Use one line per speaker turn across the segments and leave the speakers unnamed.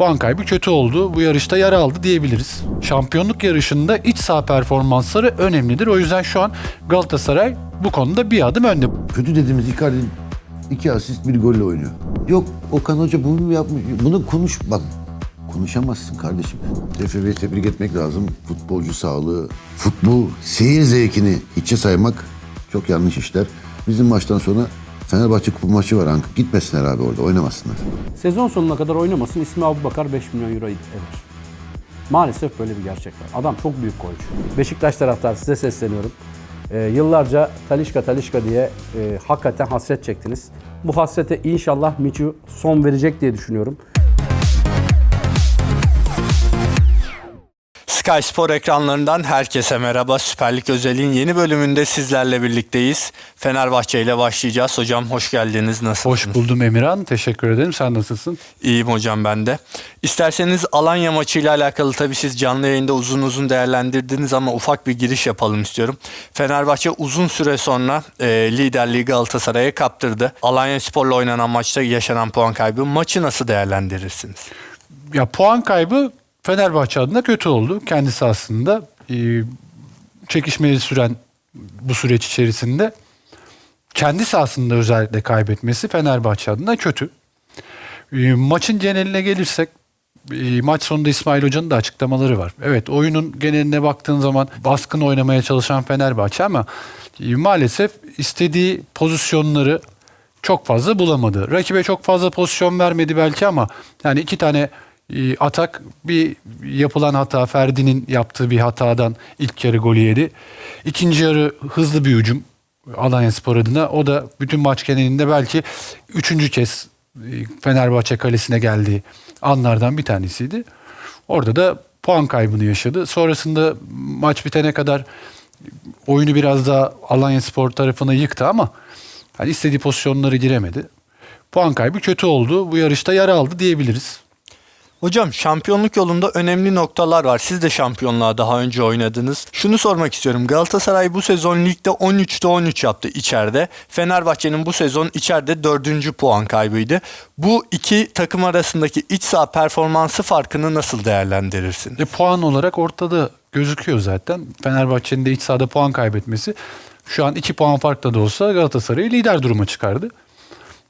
puan kaybı kötü oldu. Bu yarışta yara aldı diyebiliriz. Şampiyonluk yarışında iç saha performansları önemlidir. O yüzden şu an Galatasaray bu konuda bir adım önde.
Kötü dediğimiz Icardi iki asist bir golle oynuyor. Yok Okan Hoca bunu mu yapmış? Bunu konuş bak konuşamazsın kardeşim. TFF'yi tebrik etmek lazım. Futbolcu sağlığı, futbol seyir zevkini içe saymak çok yanlış işler. Bizim maçtan sonra Fenerbahçe kupa maçı var Anka. Gitmesinler abi orada oynamasınlar.
Sezon sonuna kadar oynamasın ismi Abubakar 5 milyon euro eder. Maalesef böyle bir gerçek var. Adam çok büyük golcü. Beşiktaş taraftarı size sesleniyorum. Ee, yıllarca Talişka Talişka diye e, hakikaten hasret çektiniz. Bu hasrete inşallah Miçu son verecek diye düşünüyorum.
Sky Spor ekranlarından herkese merhaba. Süper Lig Özel'in yeni bölümünde sizlerle birlikteyiz. Fenerbahçe ile başlayacağız. Hocam hoş geldiniz. Nasılsınız?
Hoş buldum Emirhan. Teşekkür ederim. Sen nasılsın?
İyiyim hocam ben de. İsterseniz Alanya maçıyla alakalı tabii siz canlı yayında uzun uzun değerlendirdiniz ama ufak bir giriş yapalım istiyorum. Fenerbahçe uzun süre sonra e, liderliği Galatasaray'a kaptırdı. Alanya Spor'la oynanan maçta yaşanan puan kaybı. Maçı nasıl değerlendirirsiniz?
Ya puan kaybı Fenerbahçe adına kötü oldu. Kendisi aslında e, çekişmeli süren bu süreç içerisinde kendi sahasında özellikle kaybetmesi Fenerbahçe adına kötü. E, maçın geneline gelirsek e, maç sonunda İsmail Hoca'nın da açıklamaları var. Evet oyunun geneline baktığın zaman baskın oynamaya çalışan Fenerbahçe ama maalesef istediği pozisyonları çok fazla bulamadı. Rakibe çok fazla pozisyon vermedi belki ama yani iki tane e, atak bir yapılan hata Ferdi'nin yaptığı bir hatadan ilk yarı golü yedi. İkinci yarı hızlı bir hücum Alanya Spor adına. O da bütün maç genelinde belki üçüncü kez e, Fenerbahçe kalesine geldiği anlardan bir tanesiydi. Orada da puan kaybını yaşadı. Sonrasında maç bitene kadar oyunu biraz daha Alanya Spor tarafına yıktı ama hani istediği pozisyonları giremedi. Puan kaybı kötü oldu. Bu yarışta yara aldı diyebiliriz.
Hocam şampiyonluk yolunda önemli noktalar var. Siz de şampiyonluğa daha önce oynadınız. Şunu sormak istiyorum. Galatasaray bu sezon ligde 13'te 13 yaptı içeride. Fenerbahçe'nin bu sezon içeride 4. puan kaybıydı. Bu iki takım arasındaki iç saha performansı farkını nasıl değerlendirirsin?
E, puan olarak ortada gözüküyor zaten. Fenerbahçe'nin de iç sahada puan kaybetmesi şu an 2 puan farkla da olsa Galatasaray'ı lider duruma çıkardı.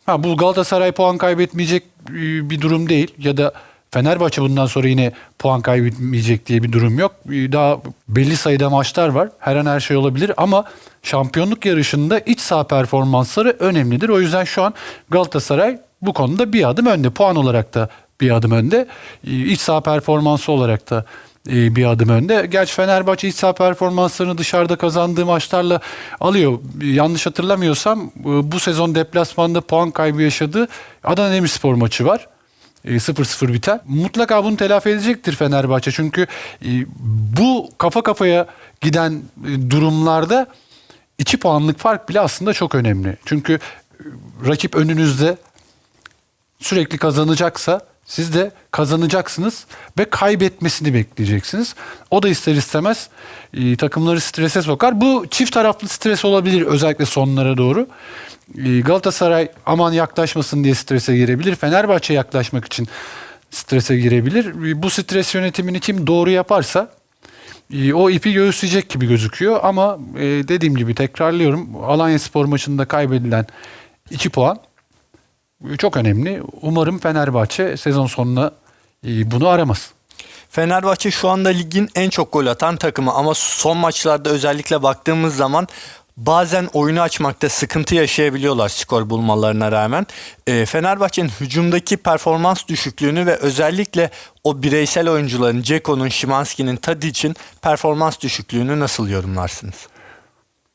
Ha, bu Galatasaray puan kaybetmeyecek e, bir durum değil ya da Fenerbahçe bundan sonra yine puan kaybetmeyecek diye bir durum yok. Daha belli sayıda maçlar var. Her an her şey olabilir ama şampiyonluk yarışında iç saha performansları önemlidir. O yüzden şu an Galatasaray bu konuda bir adım önde. Puan olarak da bir adım önde. İç saha performansı olarak da e, bir adım önde. Gerçi Fenerbahçe iç saha performanslarını dışarıda kazandığı maçlarla alıyor. Yanlış hatırlamıyorsam e, bu sezon deplasmanda puan kaybı yaşadığı Adana Demirspor maçı var. E, 0-0 biten. Mutlaka bunu telafi edecektir Fenerbahçe. Çünkü e, bu kafa kafaya giden e, durumlarda 2 puanlık fark bile aslında çok önemli. Çünkü e, rakip önünüzde sürekli kazanacaksa siz de kazanacaksınız ve kaybetmesini bekleyeceksiniz. O da ister istemez e, takımları strese sokar. Bu çift taraflı stres olabilir özellikle sonlara doğru. E, Galatasaray aman yaklaşmasın diye strese girebilir. Fenerbahçe yaklaşmak için strese girebilir. E, Bu stres yönetimini kim doğru yaparsa e, o ipi göğüsleyecek gibi gözüküyor ama e, dediğim gibi tekrarlıyorum Alanya Spor maçında kaybedilen 2 puan çok önemli. Umarım Fenerbahçe sezon sonuna e, bunu aramaz.
Fenerbahçe şu anda ligin en çok gol atan takımı ama son maçlarda özellikle baktığımız zaman bazen oyunu açmakta sıkıntı yaşayabiliyorlar skor bulmalarına rağmen. Ee, Fenerbahçe'nin hücumdaki performans düşüklüğünü ve özellikle o bireysel oyuncuların Ceko'nun, Şimanski'nin, Tadic'in performans düşüklüğünü nasıl yorumlarsınız?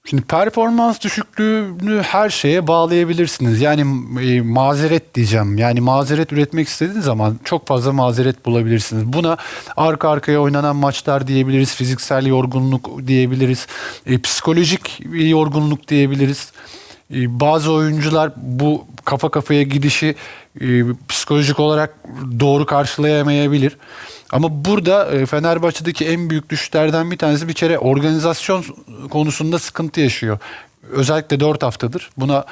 Şimdi performans düşüklüğünü her şeye bağlayabilirsiniz. Yani e, mazeret diyeceğim. Yani mazeret üretmek istediğiniz zaman çok fazla mazeret bulabilirsiniz. Buna arka arkaya oynanan maçlar diyebiliriz. Fiziksel yorgunluk diyebiliriz. e, psikolojik yorgunluk diyebiliriz. E, bazı oyuncular bu kafa kafaya gidişi e, psikolojik olarak doğru karşılayamayabilir. Ama burada e, Fenerbahçe'deki en büyük düşüşlerden bir tanesi bir kere organizasyon konusunda sıkıntı yaşıyor. Özellikle 4 haftadır. Buna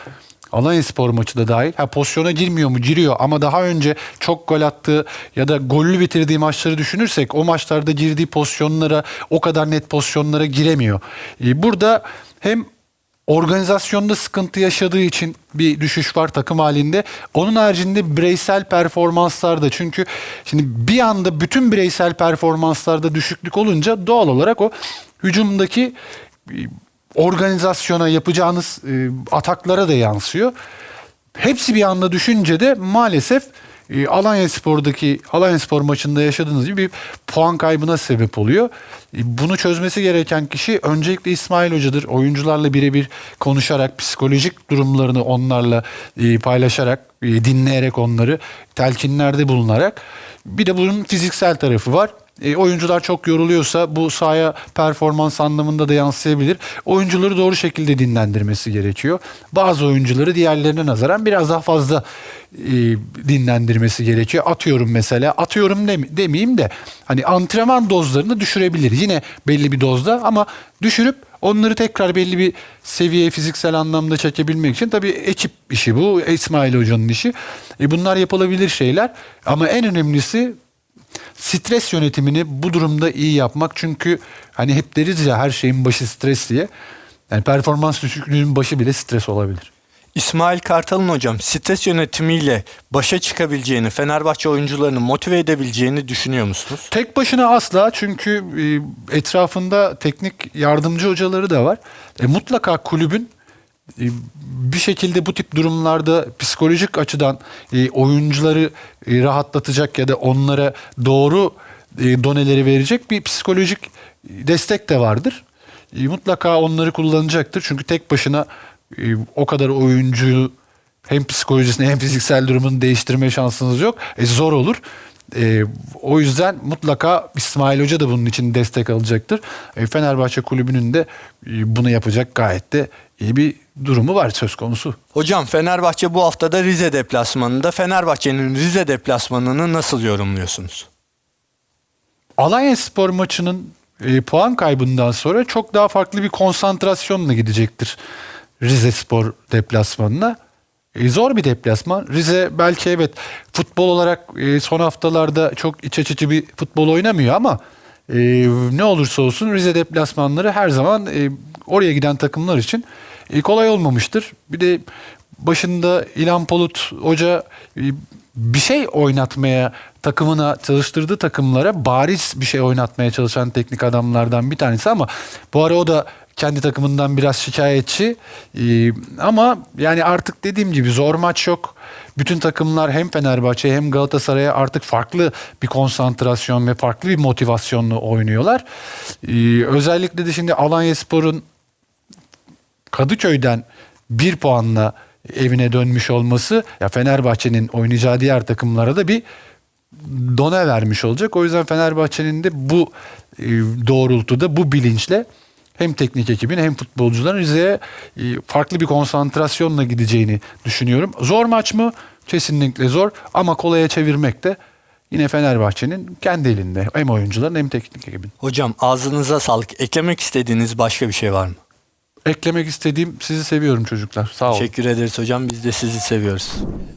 Alanya Spor maçı da dahil. Ha, pozisyona girmiyor mu? Giriyor ama daha önce çok gol attığı ya da gollü bitirdiği maçları düşünürsek o maçlarda girdiği pozisyonlara o kadar net pozisyonlara giremiyor. E, burada hem organizasyonda sıkıntı yaşadığı için bir düşüş var takım halinde. Onun haricinde bireysel performanslarda çünkü şimdi bir anda bütün bireysel performanslarda düşüklük olunca doğal olarak o hücumdaki e, organizasyona yapacağınız e, ataklara da yansıyor. Hepsi bir anda düşünce de maalesef e, Alanya Spor'daki Alanya Spor maçında yaşadığınız gibi bir puan kaybına sebep oluyor. E, Bunu çözmesi gereken kişi öncelikle İsmail Hoca'dır. Oyuncularla birebir konuşarak, psikolojik durumlarını onlarla e, paylaşarak, e, dinleyerek onları, telkinlerde bulunarak. Bir de bunun fiziksel tarafı var. E, oyuncular çok yoruluyorsa bu sahaya performans anlamında da yansıyabilir. Oyuncuları doğru şekilde dinlendirmesi gerekiyor. Bazı oyuncuları diğerlerine nazaran biraz daha fazla e, dinlendirmesi gerekiyor. Atıyorum mesela, atıyorum dem- demeyeyim de hani antrenman dozlarını düşürebilir. Yine belli bir dozda ama düşürüp onları tekrar belli bir seviyeye fiziksel anlamda çekebilmek için tabii ekip işi bu. İsmail Hoca'nın işi. E, bunlar yapılabilir şeyler ama en önemlisi stres yönetimini bu durumda iyi yapmak. Çünkü hani hep deriz ya her şeyin başı stres diye. Yani performans düşüklüğünün başı bile stres olabilir.
İsmail Kartal'ın hocam stres yönetimiyle başa çıkabileceğini, Fenerbahçe oyuncularını motive edebileceğini düşünüyor musunuz?
Tek başına asla çünkü e, etrafında teknik yardımcı hocaları da var. E, mutlaka kulübün bir şekilde bu tip durumlarda psikolojik açıdan e, oyuncuları e, rahatlatacak ya da onlara doğru e, doneleri verecek bir psikolojik destek de vardır. E, mutlaka onları kullanacaktır. Çünkü tek başına e, o kadar oyuncuyu hem psikolojisini hem fiziksel durumunu değiştirme şansınız yok. E, zor olur. E, o yüzden mutlaka İsmail Hoca da bunun için destek alacaktır. E, Fenerbahçe kulübünün de e, bunu yapacak gayet de bir durumu var söz konusu.
Hocam Fenerbahçe bu haftada Rize deplasmanında. Fenerbahçe'nin Rize deplasmanını nasıl yorumluyorsunuz?
Alanya Spor maçının e, puan kaybından sonra çok daha farklı bir konsantrasyonla gidecektir Rize Spor deplasmanına. E, zor bir deplasman. Rize belki evet futbol olarak e, son haftalarda çok iç açıcı bir futbol oynamıyor ama e, ne olursa olsun Rize deplasmanları her zaman e, oraya giden takımlar için e, kolay olmamıştır. Bir de başında İlhan Polut Hoca e, bir şey oynatmaya takımına çalıştırdığı takımlara bariz bir şey oynatmaya çalışan teknik adamlardan bir tanesi ama bu ara o da kendi takımından biraz şikayetçi. Ee, ama yani artık dediğim gibi zor maç yok. Bütün takımlar hem Fenerbahçe hem Galatasaray'a artık farklı bir konsantrasyon ve farklı bir motivasyonla oynuyorlar. Ee, özellikle de şimdi Alanya Spor'un Kadıköy'den bir puanla evine dönmüş olması ya Fenerbahçe'nin oynayacağı diğer takımlara da bir dona vermiş olacak. O yüzden Fenerbahçe'nin de bu e, doğrultuda bu bilinçle hem teknik ekibin hem futbolcuların Rize'ye e, farklı bir konsantrasyonla gideceğini düşünüyorum. Zor maç mı? Kesinlikle zor ama kolaya çevirmek de yine Fenerbahçe'nin kendi elinde. Hem oyuncuların hem teknik ekibin.
Hocam ağzınıza sağlık. Eklemek istediğiniz başka bir şey var mı?
Eklemek istediğim sizi seviyorum çocuklar. Sağ olun.
Teşekkür ederiz hocam. Biz de sizi seviyoruz.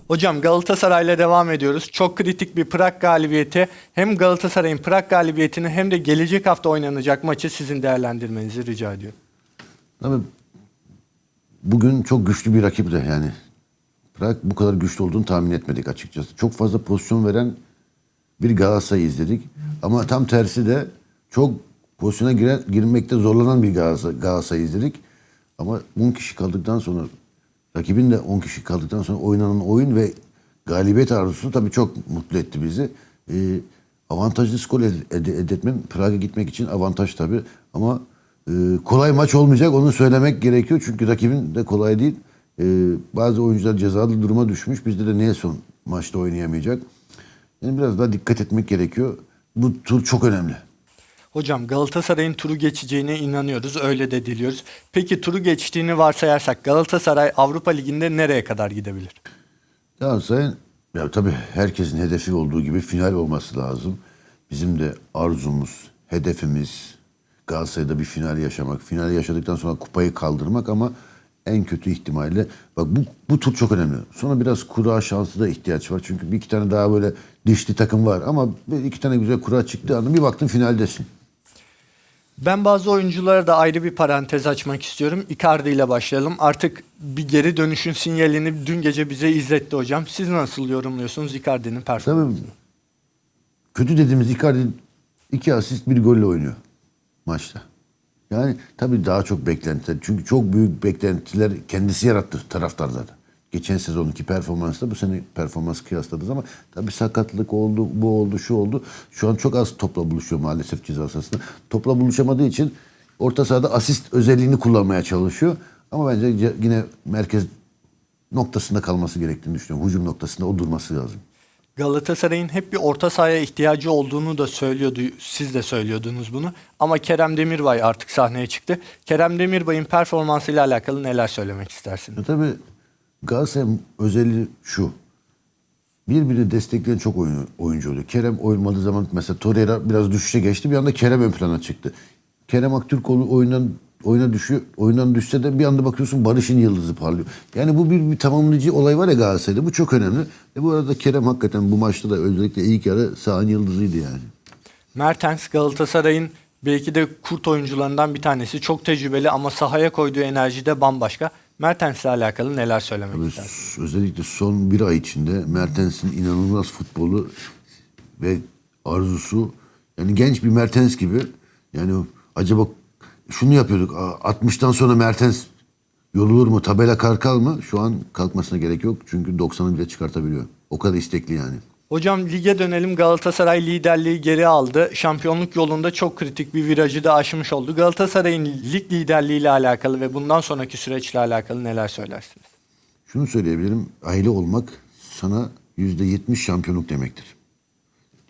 Hocam Galatasaray'la devam ediyoruz. Çok kritik bir Prag galibiyeti. Hem Galatasaray'ın Prag galibiyetini hem de gelecek hafta oynanacak maçı sizin değerlendirmenizi rica ediyorum.
Tabii bugün çok güçlü bir rakip de yani. Prag bu kadar güçlü olduğunu tahmin etmedik açıkçası. Çok fazla pozisyon veren bir Galatasaray izledik. Ama tam tersi de çok pozisyona giren, girmekte zorlanan bir Galatasaray, Galatasaray izledik. Ama 10 kişi kaldıktan sonra rakibin de 10 kişi kaldıktan sonra oynanan oyun ve galibiyet arzusu tabii çok mutlu etti bizi. Ee, avantajlı skor elde, elde, etmem Prag'a gitmek için avantaj tabii. Ama e, kolay maç olmayacak onu söylemek gerekiyor. Çünkü rakibin de kolay değil. Ee, bazı oyuncular cezalı duruma düşmüş. Bizde de Nelson maçta oynayamayacak. Yani biraz daha dikkat etmek gerekiyor. Bu tur çok önemli.
Hocam Galatasaray'ın turu geçeceğine inanıyoruz. Öyle de diliyoruz. Peki turu geçtiğini varsayarsak Galatasaray Avrupa Ligi'nde nereye kadar gidebilir?
Galatasaray'ın ya tabii herkesin hedefi olduğu gibi final olması lazım. Bizim de arzumuz, hedefimiz Galatasaray'da bir final yaşamak. Final yaşadıktan sonra kupayı kaldırmak ama en kötü ihtimalle bak bu, bu tur çok önemli. Sonra biraz kura şansı da ihtiyaç var. Çünkü bir iki tane daha böyle dişli takım var ama bir iki tane güzel kura çıktığı anda bir baktın finaldesin.
Ben bazı oyunculara da ayrı bir parantez açmak istiyorum. Icardi ile başlayalım. Artık bir geri dönüşün sinyalini dün gece bize izletti hocam. Siz nasıl yorumluyorsunuz Icardi'nin performansını?
Kötü dediğimiz Icardi iki asist bir golle oynuyor maçta. Yani tabii daha çok beklentiler. Çünkü çok büyük beklentiler kendisi yarattı taraftarlarda. Geçen sezonki performansla bu sene performans kıyasladık ama tabii sakatlık oldu, bu oldu, şu oldu. Şu an çok az topla buluşuyor maalesef ceza sahasında. Topla buluşamadığı için orta sahada asist özelliğini kullanmaya çalışıyor. Ama bence ce- yine merkez noktasında kalması gerektiğini düşünüyorum. Hücum noktasında o durması lazım.
Galatasaray'ın hep bir orta sahaya ihtiyacı olduğunu da söylüyordu. Siz de söylüyordunuz bunu. Ama Kerem Demirbay artık sahneye çıktı. Kerem Demirbay'ın performansıyla alakalı neler söylemek istersiniz?
Ya tabii Galatasaray'ın özelliği şu. Birbirini destekleyen çok oyun, oyuncu oluyor. Kerem oynadığı zaman mesela Torreira biraz düşüşe geçti. Bir anda Kerem ön plana çıktı. Kerem Aktürkoğlu oyundan oyuna düşüyor. Oyundan düşse de bir anda bakıyorsun Barış'ın yıldızı parlıyor. Yani bu bir, bir tamamlayıcı olay var ya Galatasaray'da. Bu çok önemli. E bu arada Kerem hakikaten bu maçta da özellikle ilk yarı sahanın yıldızıydı yani.
Mertens Galatasaray'ın belki de kurt oyuncularından bir tanesi. Çok tecrübeli ama sahaya koyduğu enerji de bambaşka. Mertens'le alakalı neler söylemek
Ve
istersiniz?
özellikle son bir ay içinde Mertens'in inanılmaz futbolu ve arzusu yani genç bir Mertens gibi yani acaba şunu yapıyorduk a- 60'tan sonra Mertens yorulur mu tabela kalkar mı şu an kalkmasına gerek yok çünkü 90'ı bile çıkartabiliyor o kadar istekli yani.
Hocam lige dönelim. Galatasaray liderliği geri aldı. Şampiyonluk yolunda çok kritik bir virajı da aşmış oldu. Galatasaray'ın lig liderliğiyle alakalı ve bundan sonraki süreçle alakalı neler söylersiniz?
Şunu söyleyebilirim aile olmak sana yüzde yetmiş şampiyonluk demektir.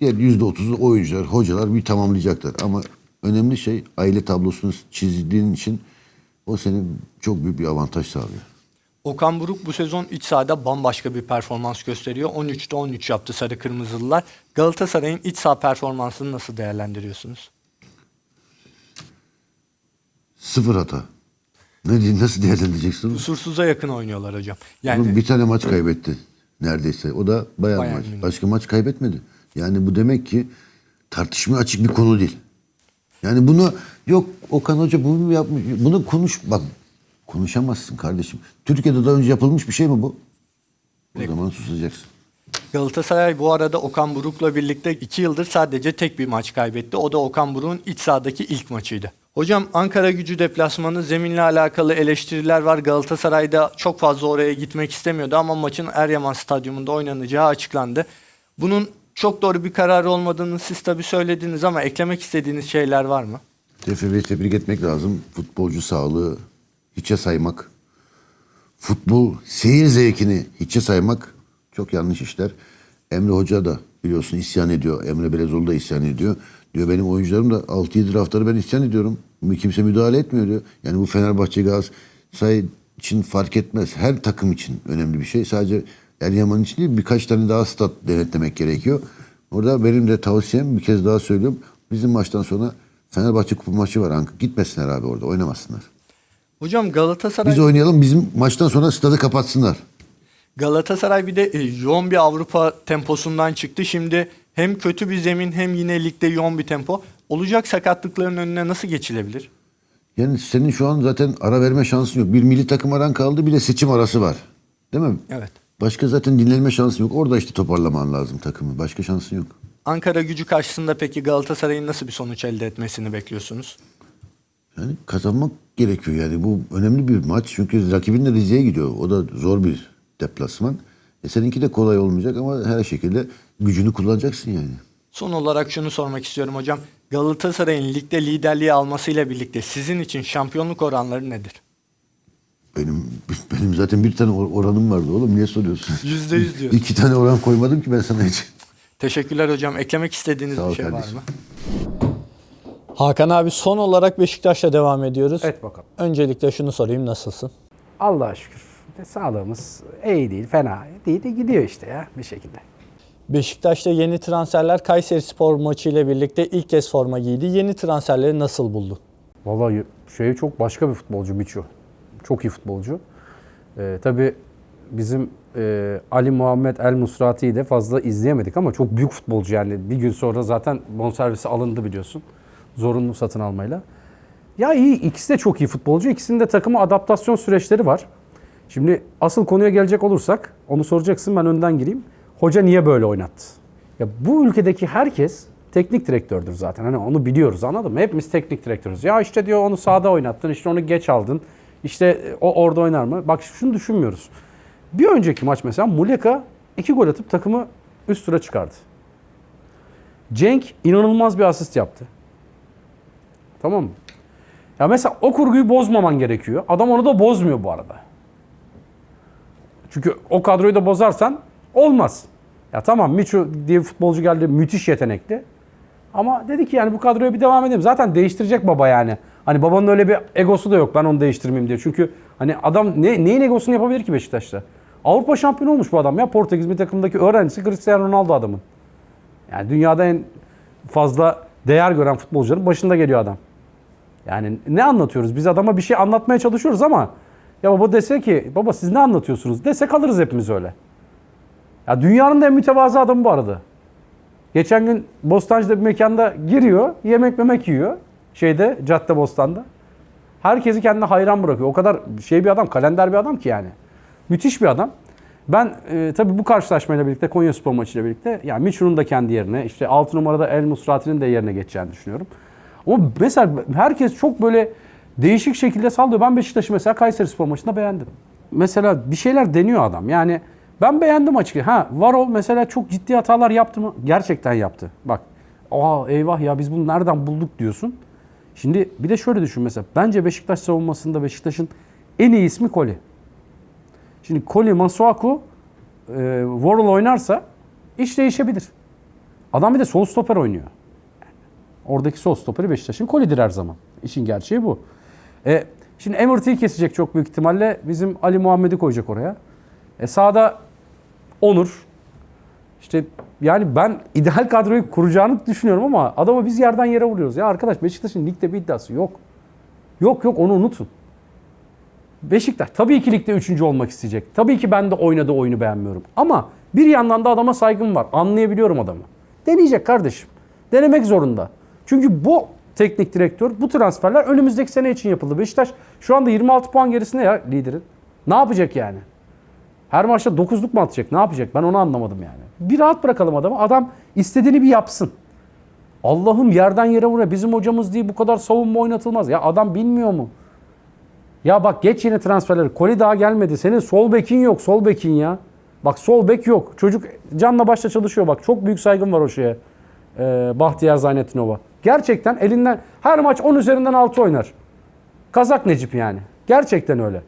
Diğer yüzde otuzu oyuncular, hocalar bir tamamlayacaklar. Ama önemli şey aile tablosunu çizdiğin için o senin çok büyük bir avantaj sağlıyor.
Okan Buruk bu sezon iç sahada bambaşka bir performans gösteriyor. 13'te 13 yaptı Sarı Kırmızılılar. Galatasaray'ın iç saha performansını nasıl değerlendiriyorsunuz?
Sıfır hata. Ne diyeyim, nasıl değerlendireceksin?
Kusursuza yakın oynuyorlar hocam. Yani
bir tane maç kaybetti neredeyse. O da bayağı
Bayern
maç.
Münih.
Başka maç kaybetmedi. Yani bu demek ki tartışmaya açık bir konu değil. Yani bunu yok Okan Hoca bunu mu yapmış? Bunu konuş bak konuşamazsın kardeşim. Türkiye'de daha önce yapılmış bir şey mi bu? O zaman susacaksın.
Galatasaray bu arada Okan Buruk'la birlikte 2 yıldır sadece tek bir maç kaybetti. O da Okan Buruk'un iç sahadaki ilk maçıydı. Hocam Ankara gücü deplasmanı zeminle alakalı eleştiriler var. Galatasaray'da çok fazla oraya gitmek istemiyordu ama maçın Eryaman Stadyumunda oynanacağı açıklandı. Bunun çok doğru bir karar olmadığını siz tabii söylediniz ama eklemek istediğiniz şeyler var mı?
TFF'yi tebrik etmek lazım. Futbolcu sağlığı hiçe saymak. Futbol seyir zevkini hiçe saymak çok yanlış işler. Emre Hoca da biliyorsun isyan ediyor. Emre Belezoğlu da isyan ediyor. Diyor benim oyuncularım da 6-7 haftaları ben isyan ediyorum. Kimse müdahale etmiyor diyor. Yani bu Fenerbahçe Galatasaray için fark etmez. Her takım için önemli bir şey. Sadece Eryaman için değil birkaç tane daha stat denetlemek gerekiyor. Orada benim de tavsiyem bir kez daha söylüyorum. Bizim maçtan sonra Fenerbahçe kupa maçı var. Gitmesinler abi orada oynamasınlar.
Hocam Galatasaray
Biz oynayalım bizim maçtan sonra stadı kapatsınlar.
Galatasaray bir de e, yoğun bir Avrupa temposundan çıktı. Şimdi hem kötü bir zemin hem yine ligde yoğun bir tempo. Olacak sakatlıkların önüne nasıl geçilebilir?
Yani senin şu an zaten ara verme şansın yok. Bir milli takım aran kaldı bir de seçim arası var. Değil mi?
Evet.
Başka zaten dinlenme şansın yok. Orada işte toparlaman lazım takımı. Başka şansın yok.
Ankara gücü karşısında peki Galatasaray'ın nasıl bir sonuç elde etmesini bekliyorsunuz?
Yani kazanmak gerekiyor yani. Bu önemli bir maç. Çünkü rakibin de Rize'ye gidiyor. O da zor bir deplasman. E seninki de kolay olmayacak ama her şekilde gücünü kullanacaksın yani.
Son olarak şunu sormak istiyorum hocam. Galatasaray'ın ligde liderliği almasıyla birlikte sizin için şampiyonluk oranları nedir?
Benim benim zaten bir tane or- oranım vardı oğlum. Niye soruyorsun?
Yüzde yüz diyorsun.
İki tane oran koymadım ki ben sana hiç.
Teşekkürler hocam. Eklemek istediğiniz
Sağ
bir şey var
kardeşim.
mı? Hakan abi son olarak Beşiktaş'la devam ediyoruz.
Evet bakalım.
Öncelikle şunu sorayım nasılsın?
Allah'a şükür. Sağlığımız iyi değil, fena değil de gidiyor işte ya bir şekilde.
Beşiktaş'ta yeni transferler Kayseri Spor maçı ile birlikte ilk kez forma giydi. Yeni transferleri nasıl buldun?
Vallahi şey çok başka bir futbolcu Miço. Çok iyi futbolcu. Ee, tabii bizim e, Ali Muhammed El Musrati'yi de fazla izleyemedik ama çok büyük futbolcu yani. Bir gün sonra zaten bonservisi alındı biliyorsun. Zorunlu satın almayla. Ya iyi ikisi de çok iyi futbolcu. İkisinin de takıma adaptasyon süreçleri var. Şimdi asıl konuya gelecek olursak onu soracaksın ben önden gireyim. Hoca niye böyle oynattı? Ya bu ülkedeki herkes teknik direktördür zaten. Hani onu biliyoruz anladın mı? Hepimiz teknik direktörüz. Ya işte diyor onu sağda oynattın, işte onu geç aldın. İşte e, o orada oynar mı? Bak şunu düşünmüyoruz. Bir önceki maç mesela Muleka iki gol atıp takımı üst tura çıkardı. Cenk inanılmaz bir asist yaptı. Tamam mı? Ya mesela o kurguyu bozmaman gerekiyor. Adam onu da bozmuyor bu arada. Çünkü o kadroyu da bozarsan olmaz. Ya tamam Miço diye bir futbolcu geldi müthiş yetenekli. Ama dedi ki yani bu kadroya bir devam edelim. Zaten değiştirecek baba yani. Hani babanın öyle bir egosu da yok ben onu değiştirmeyeyim diye. Çünkü hani adam ne, neyin egosunu yapabilir ki Beşiktaş'ta? Avrupa şampiyonu olmuş bu adam ya. Portekiz bir takımdaki öğrencisi Cristiano Ronaldo adamın. Yani dünyada en fazla değer gören futbolcuların başında geliyor adam. Yani ne anlatıyoruz? Biz adama bir şey anlatmaya çalışıyoruz ama ya baba dese ki baba siz ne anlatıyorsunuz dese kalırız hepimiz öyle. Ya dünyanın da en mütevazı adamı bu arada. Geçen gün Bostancı'da bir mekanda giriyor, yemek memek yiyor. Şeyde, Cadde Bostan'da. Herkesi kendine hayran bırakıyor. O kadar şey bir adam, kalender bir adam ki yani. Müthiş bir adam. Ben e, tabii bu karşılaşmayla birlikte, Konya Spor maçıyla birlikte yani Miçun'un da kendi yerine, işte 6 numarada El Musrati'nin de yerine geçeceğini düşünüyorum. Ama mesela herkes çok böyle değişik şekilde sallıyor. Ben Beşiktaş'ı mesela Kayseri Spor maçında beğendim. Mesela bir şeyler deniyor adam. Yani ben beğendim açıkçası. Ha Varol mesela çok ciddi hatalar yaptı mı? Gerçekten yaptı. Bak. Aa eyvah ya biz bunu nereden bulduk diyorsun. Şimdi bir de şöyle düşün mesela. Bence Beşiktaş savunmasında Beşiktaş'ın en iyi ismi Koli. Şimdi Koli, Masuaku, e, Varol oynarsa iş değişebilir. Adam bir de sol stoper oynuyor. Oradaki sol stoperi Beşiktaş'ın Koli'dir her zaman. İşin gerçeği bu. E, şimdi Emert'i kesecek çok büyük ihtimalle. Bizim Ali Muhammed'i koyacak oraya. E, sağda Onur. İşte yani ben ideal kadroyu kuracağını düşünüyorum ama adama biz yerden yere vuruyoruz. Ya arkadaş Beşiktaş'ın ligde bir iddiası yok. Yok yok onu unutun. Beşiktaş tabii ki ligde üçüncü olmak isteyecek. Tabii ki ben de oynadığı oyunu beğenmiyorum. Ama bir yandan da adama saygım var. Anlayabiliyorum adamı. Deneyecek kardeşim. Denemek zorunda. Çünkü bu teknik direktör, bu transferler önümüzdeki sene için yapıldı. Beşiktaş şu anda 26 puan gerisinde ya liderin. Ne yapacak yani? Her maçta 9'luk mu atacak? Ne yapacak? Ben onu anlamadım yani. Bir rahat bırakalım adamı. Adam istediğini bir yapsın. Allah'ım yerden yere vuruyor. Bizim hocamız değil bu kadar savunma oynatılmaz. Ya adam bilmiyor mu? Ya bak geç yine transferleri. Koli daha gelmedi. Senin sol bekin yok. Sol bekin ya. Bak sol bek yok. Çocuk canla başla çalışıyor bak. Çok büyük saygım var o şeye. Ee, Bahtiyar Zaynettinova. Gerçekten elinden her maç 10 üzerinden 6 oynar. Kazak Necip yani. Gerçekten öyle.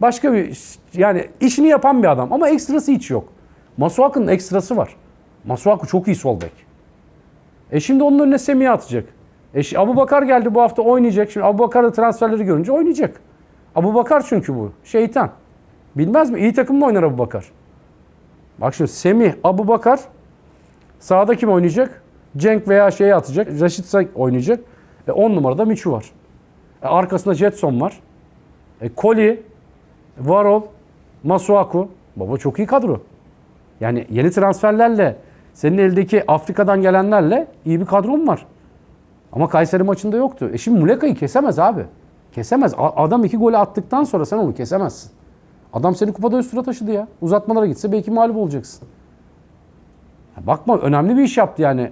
Başka bir yani işini yapan bir adam ama ekstrası hiç yok. Masuaku'nun ekstrası var. Masuaku çok iyi sol bek. E şimdi onun önüne Semih'i atacak. E Abu Bakar geldi bu hafta oynayacak. Şimdi Abu Bakar da transferleri görünce oynayacak. Abu Bakar çünkü bu. Şeytan. Bilmez mi? İyi takımla oynar Abu Bakar. Bak şimdi Semih, Abu Bakar sağda kim oynayacak? Cenk veya şeyi atacak. Raşit Say oynayacak. E 10 numarada Miçu var. E arkasında Jetson var. E Koli, Varol, Masuaku. Baba çok iyi kadro. Yani yeni transferlerle senin eldeki Afrika'dan gelenlerle iyi bir kadron var. Ama Kayseri maçında yoktu. E şimdi Muleka'yı kesemez abi. Kesemez. Adam iki golü attıktan sonra sen onu kesemezsin. Adam seni kupada üst tura taşıdı ya. Uzatmalara gitse belki mağlup olacaksın. Bakma önemli bir iş yaptı yani.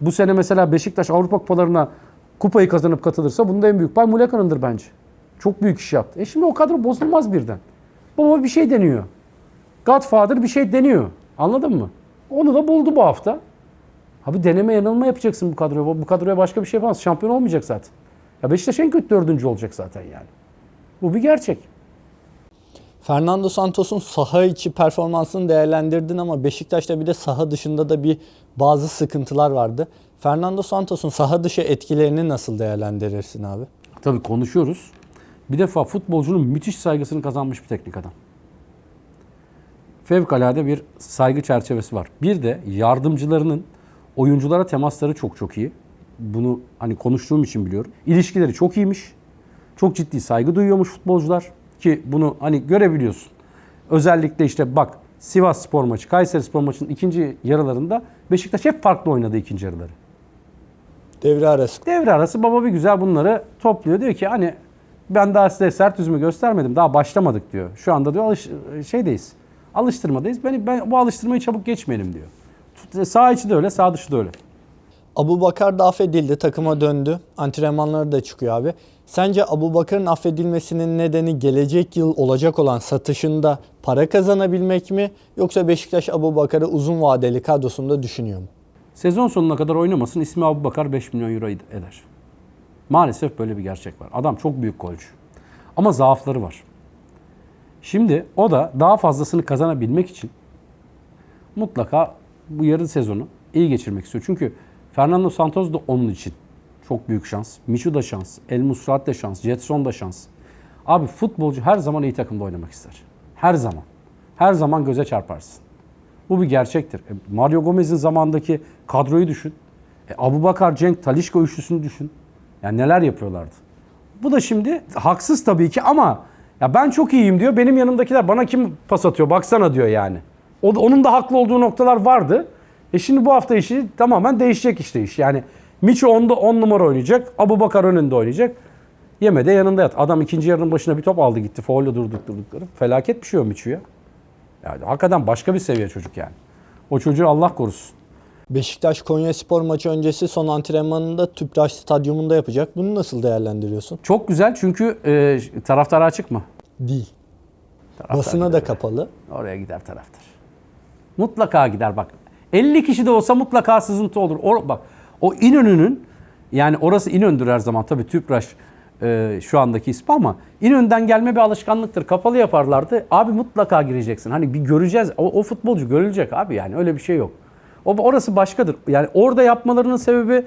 Bu sene mesela Beşiktaş Avrupa Kupalarına kupayı kazanıp katılırsa bunda en büyük pay Muleka'nındır bence. Çok büyük iş yaptı. E şimdi o kadro bozulmaz birden. Baba bir şey deniyor. Godfather bir şey deniyor. Anladın mı? Onu da buldu bu hafta. Abi deneme yanılma yapacaksın bu kadroya. Bu kadroya başka bir şey yapamaz. Şampiyon olmayacak zaten. Ya Beşiktaş en kötü dördüncü olacak zaten yani. Bu bir gerçek.
Fernando Santos'un saha içi performansını değerlendirdin ama Beşiktaş'ta bir de saha dışında da bir bazı sıkıntılar vardı. Fernando Santos'un saha dışı etkilerini nasıl değerlendirirsin abi?
Tabii konuşuyoruz. Bir defa futbolcunun müthiş saygısını kazanmış bir teknik adam. Fevkalade bir saygı çerçevesi var. Bir de yardımcılarının oyunculara temasları çok çok iyi. Bunu hani konuştuğum için biliyorum. İlişkileri çok iyiymiş. Çok ciddi saygı duyuyormuş futbolcular. Ki bunu hani görebiliyorsun. Özellikle işte bak Sivas Spor maçı, Kayseri Spor maçının ikinci yarılarında Beşiktaş hep farklı oynadı ikinci yarıları.
Devre arası.
Devre arası baba bir güzel bunları topluyor. Diyor ki hani ben daha size sert yüzümü göstermedim. Daha başlamadık diyor. Şu anda diyor alış şeydeyiz. Alıştırmadayız. Ben, ben bu alıştırmayı çabuk geçmeyelim diyor. Sağ içi de öyle, sağ dışı da öyle.
Abu Bakar da affedildi, takıma döndü. Antrenmanları da çıkıyor abi. Sence Abu Bakar'ın affedilmesinin nedeni gelecek yıl olacak olan satışında para kazanabilmek mi? Yoksa Beşiktaş Abu Bakar'ı uzun vadeli kadrosunda düşünüyor mu?
Sezon sonuna kadar oynamasın ismi Abu Bakar 5 milyon euro eder. Maalesef böyle bir gerçek var. Adam çok büyük golcü. Ama zaafları var. Şimdi o da daha fazlasını kazanabilmek için mutlaka bu yarı sezonu iyi geçirmek istiyor. Çünkü Fernando Santos da onun için çok büyük şans. Michu da şans. El Musrat da şans. Jetson da şans. Abi futbolcu her zaman iyi takımda oynamak ister. Her zaman. Her zaman göze çarparsın. Bu bir gerçektir. E, Mario Gomez'in zamandaki kadroyu düşün. E, Abu Bakar, Cenk, Talişka üçlüsünü düşün. Yani neler yapıyorlardı. Bu da şimdi haksız tabii ki ama ya ben çok iyiyim diyor. Benim yanımdakiler bana kim pas atıyor baksana diyor yani. O onun da haklı olduğu noktalar vardı. E şimdi bu hafta işi tamamen değişecek işte iş. Yani Miço 10'da 10 numara oynayacak. Abu Bakar önünde oynayacak. Yeme de yanında yat. Adam ikinci yarının başına bir top aldı gitti. Faulle durduk durdukları. Felaket bir şey o Miço'ya. Yani hakikaten başka bir seviye çocuk yani. O çocuğu Allah korusun.
Beşiktaş Konya Spor maçı öncesi son antrenmanında Tüpraş Stadyumunda yapacak. Bunu nasıl değerlendiriyorsun?
Çok güzel çünkü e, taraftara açık mı?
Değil.
Taraftar
Basına
gider.
da kapalı.
Oraya gider taraftar. Mutlaka gider bak. 50 kişi de olsa mutlaka sızıntı olur. O, bak o İnönü'nün yani orası İnönü'dür her zaman tabii Tüpraş e, şu andaki ismi ama İnönü'den gelme bir alışkanlıktır. Kapalı yaparlardı. Abi mutlaka gireceksin. Hani bir göreceğiz. O, o futbolcu görülecek abi yani öyle bir şey yok. O orası başkadır. Yani orada yapmalarının sebebi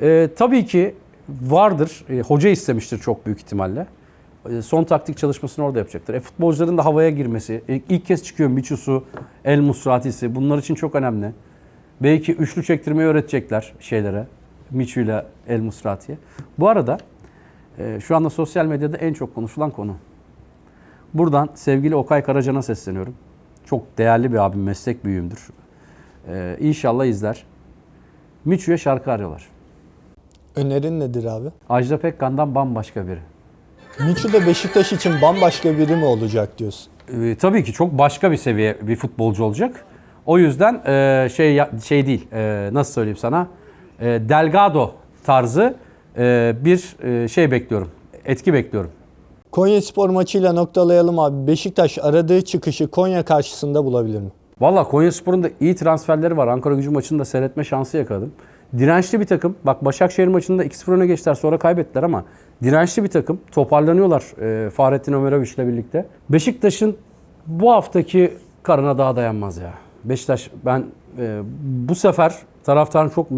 e, tabii ki vardır. E, hoca istemiştir çok büyük ihtimalle. E, son taktik çalışmasını orada yapacaktır. E, futbolcuların da havaya girmesi. İlk, ilk kez çıkıyor Miçusu, El Musratisi. Bunlar için çok önemli. Belki üçlü çektirmeyi öğretecekler şeylere. Miçu ile El Musrati'ye. Bu arada e, şu anda sosyal medyada en çok konuşulan konu. Buradan sevgili Okay Karacan'a sesleniyorum. Çok değerli bir abim, meslek büyüğümdür. E, inşallah izler. Miçu'ya şarkı arıyorlar.
Önerin nedir abi?
Ajda Pekkan'dan bambaşka biri.
Miçu da Beşiktaş için bambaşka biri mi olacak diyorsun?
Ee, tabii ki çok başka bir seviye bir futbolcu olacak. O yüzden e, şey şey değil. e, nasıl söyleyeyim sana? E, Delgado tarzı e, bir e, şey bekliyorum. Etki bekliyorum.
Konya Spor maçıyla noktalayalım abi. Beşiktaş aradığı çıkışı Konya karşısında bulabilir mi?
Valla Konyaspor'un da iyi transferleri var. Ankara gücü maçını da seyretme şansı yakaladım. Dirençli bir takım. Bak Başakşehir maçında 2-0 öne geçtiler sonra kaybettiler ama dirençli bir takım. Toparlanıyorlar e, Fahrettin Ömeroviç'le birlikte. Beşiktaş'ın bu haftaki karına daha dayanmaz ya. Beşiktaş ben e, bu sefer taraftarın çok e,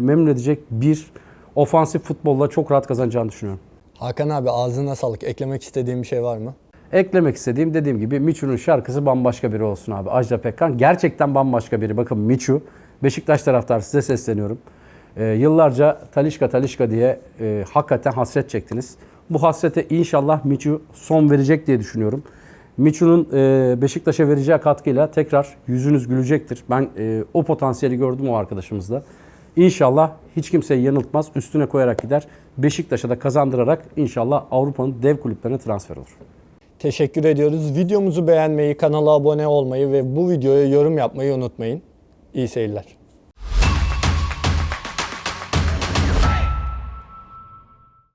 memnun edecek bir ofansif futbolla çok rahat kazanacağını düşünüyorum.
Hakan abi ağzına sağlık. Eklemek istediğin bir şey var mı?
Eklemek istediğim dediğim gibi Miçu'nun şarkısı bambaşka biri olsun abi. Ajda Pekkan gerçekten bambaşka biri. Bakın Miçu, Beşiktaş taraftarı size sesleniyorum. Ee, yıllarca Talişka Talişka diye e, hakikaten hasret çektiniz. Bu hasrete inşallah Miçu son verecek diye düşünüyorum. Miçu'nun e, Beşiktaş'a vereceği katkıyla tekrar yüzünüz gülecektir. Ben e, o potansiyeli gördüm o arkadaşımızda. İnşallah hiç kimseyi yanıltmaz, üstüne koyarak gider. Beşiktaş'a da kazandırarak inşallah Avrupa'nın dev kulüplerine transfer olur.
Teşekkür ediyoruz. Videomuzu beğenmeyi, kanala abone olmayı ve bu videoya yorum yapmayı unutmayın. İyi seyirler.